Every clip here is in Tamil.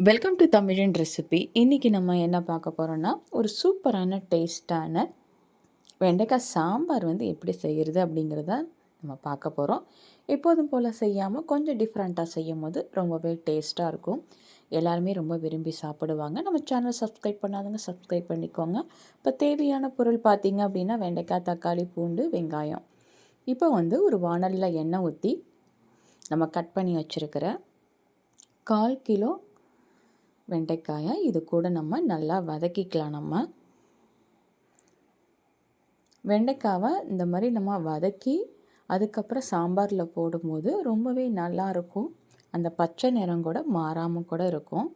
வெல்கம் டு தமிழின் ரெசிபி இன்றைக்கி நம்ம என்ன பார்க்க போகிறோன்னா ஒரு சூப்பரான டேஸ்ட்டான வெண்டைக்காய் சாம்பார் வந்து எப்படி செய்கிறது அப்படிங்கிறத நம்ம பார்க்க போகிறோம் எப்போதும் போல் செய்யாமல் கொஞ்சம் டிஃப்ரெண்ட்டாக செய்யும் போது ரொம்பவே டேஸ்ட்டாக இருக்கும். எல்லாருமே ரொம்ப விரும்பி சாப்பிடுவாங்க. நம்ம சேனல் சப்ஸ்கிரைப் பண்ணாதவங்க சப்ஸ்கிரைப் பண்ணிக்கோங்க. இப்போ தேவையான பொருள் பார்த்திங்க அப்படின்னா வெண்டைக்காய் தக்காளி பூண்டு வெங்காயம். இப்போ வந்து ஒரு வானலில் எண்ணெய் ஊற்றி நம்ம கட் பண்ணி வச்சுருக்கிற கால் கிலோ வெண்டைக்காயை. இது கூட நம்ம நல்லா வதக்கிக்கலாம் நம்ம. வெண்டைக்காவை இந்த மாதிரி நம்ம வதக்கி அதுக்கப்புறம் சாம்பாரில் போடும்போது ரொம்பவே நல்லாயிருக்கும் அந்த பச்சை நிறம் கூட மாறாமல் கூட இருக்கும்.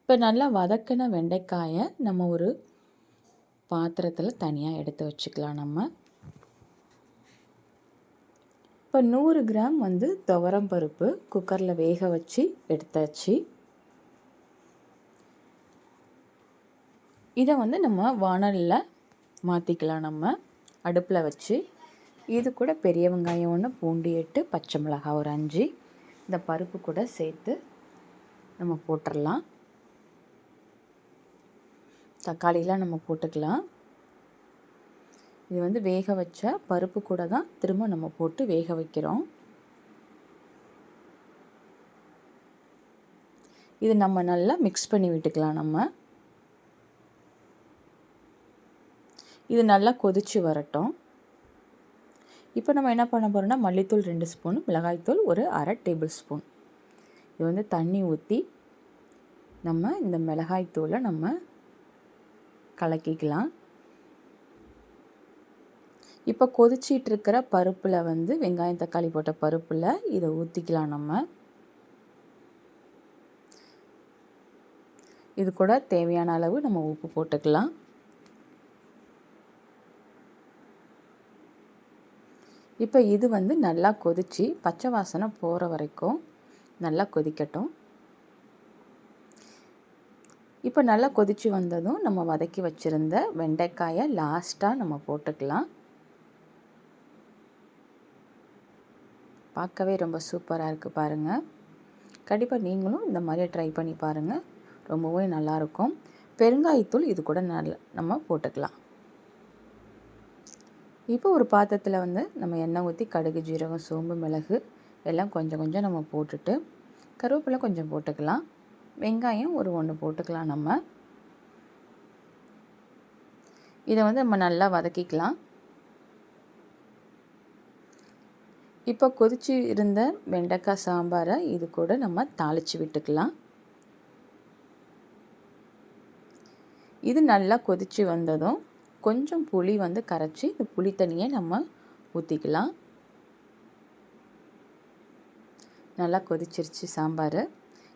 இப்போ நல்லா வதக்கின வெண்டைக்காயை நம்ம ஒரு பாத்திரத்தில் தனியாக எடுத்து வச்சுக்கலாம் நம்ம. இப்போ நூறு கிராம் வந்து துவரம் பருப்பு குக்கரில் வேக வச்சு எடுத்தாச்சு. இதை வந்து நம்ம வானலில் மாற்றிக்கலாம் நம்ம. அடுப்பில் வச்சு இது கூட பெரிய வெங்காயம் ஒன்று பூண்டு எட்டு பச்சை மிளகாய் ஒரு அஞ்சு. இந்த பருப்பு கூட சேர்த்து நம்ம போட்டுடலாம். தக்காளிலாம் நம்ம போட்டுக்கலாம். இது வந்து வேக வச்ச பருப்பு கூட தான் திரும்ப நம்ம போட்டு வேக வைக்கிறோம். இது நம்ம நல்லா மிக்ஸ் பண்ணி விட்டுக்கலாம் நம்ம. இது நல்லா கொதித்து வரட்டும். இப்போ நம்ம என்ன பண்ண போகிறோம்னா மல்லித்தூள் ரெண்டு ஸ்பூன் மிளகாய்த்தூள் ஒரு அரை டேபிள் ஸ்பூன். இது வந்து தண்ணி ஊற்றி நம்ம இந்த மிளகாய்த்தூளை நம்ம கலக்கிக்கலாம். இப்போ கொதிச்சிட்டு இருக்கிற பருப்பில் வந்து வெங்காயம் தக்காளி போட்ட பருப்பில் இதை ஊற்றிக்கலாம் நம்ம. இது கூட தேவையான அளவு நம்ம உப்பு போட்டுக்கலாம். இப்போ இது வந்து நல்லா கொதித்து பச்சை வாசனை போகிற வரைக்கும் நல்லா கொதிக்கட்டும். இப்போ நல்லா கொதித்து வந்ததும் நம்ம வதக்கி வச்சுருந்த வெண்டைக்காயை லாஸ்ட்டாக நம்ம போட்டுக்கலாம். பார்க்கவே ரொம்ப சூப்பராக இருக்குது பாருங்கள் கண்டிப்பாக நீங்களும் இந்த மாதிரியே ட்ரை பண்ணி பாருங்கள் ரொம்பவே நல்லாயிருக்கும் பெருங்காயத்தூள் இது கூட நல்ல நம்ம போட்டுக்கலாம். இப்போ ஒரு பாத்திரத்தில் வந்து நம்ம எண்ணெய் ஊற்றி கடுகு ஜீரகம் சோம்பு மிளகு எல்லாம் கொஞ்சம் கொஞ்சம் நம்ம போட்டுட்டு கருவேப்பிலை கொஞ்சம் போட்டுக்கலாம். வெங்காயம் ஒரு ஒன்று போட்டுக்கலாம் நம்ம. இதை வந்து நம்ம நல்லா வதக்கிக்கலாம். இப்போ கொதிச்சு இருந்த வெண்டைக்காய் சாம்பாரை இது கூட நம்ம தாளித்து விட்டுக்கலாம். இது நல்லா கொதித்து வந்ததும் கொஞ்சம் புளி வந்து கரைச்சி இந்த புளி தண்ணியை நம்ம ஊற்றிக்கலாம் நல்லா கொதிச்சிருச்சு சாம்பார்.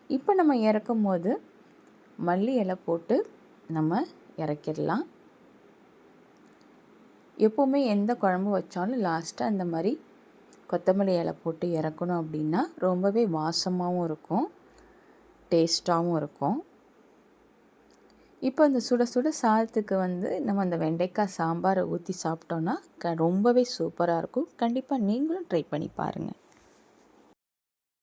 இப்போ நம்ம இறக்கும் போது மல்லி இலை போட்டு நம்ம இறக்கிடலாம். எப்போவுமே எந்த குழம்பு வச்சாலும் லாஸ்ட்டாக அந்த மாதிரி கொத்தமல்லி இலை போட்டு இறக்கணும் அப்படின்னா ரொம்பவே வாசமாகவும் இருக்கும் டேஸ்ட்டாகவும் இருக்கும். இப்போ அந்த சுட சுட சாதத்துக்கு வந்து நம்ம அந்த வெண்டைக்காய் சாம்பாரை ஊற்றி சாப்பிட்டோன்னா க ரொம்பவே சூப்பராக இருக்கும். கண்டிப்பாக நீங்களும் ட்ரை பண்ணி பாருங்கள்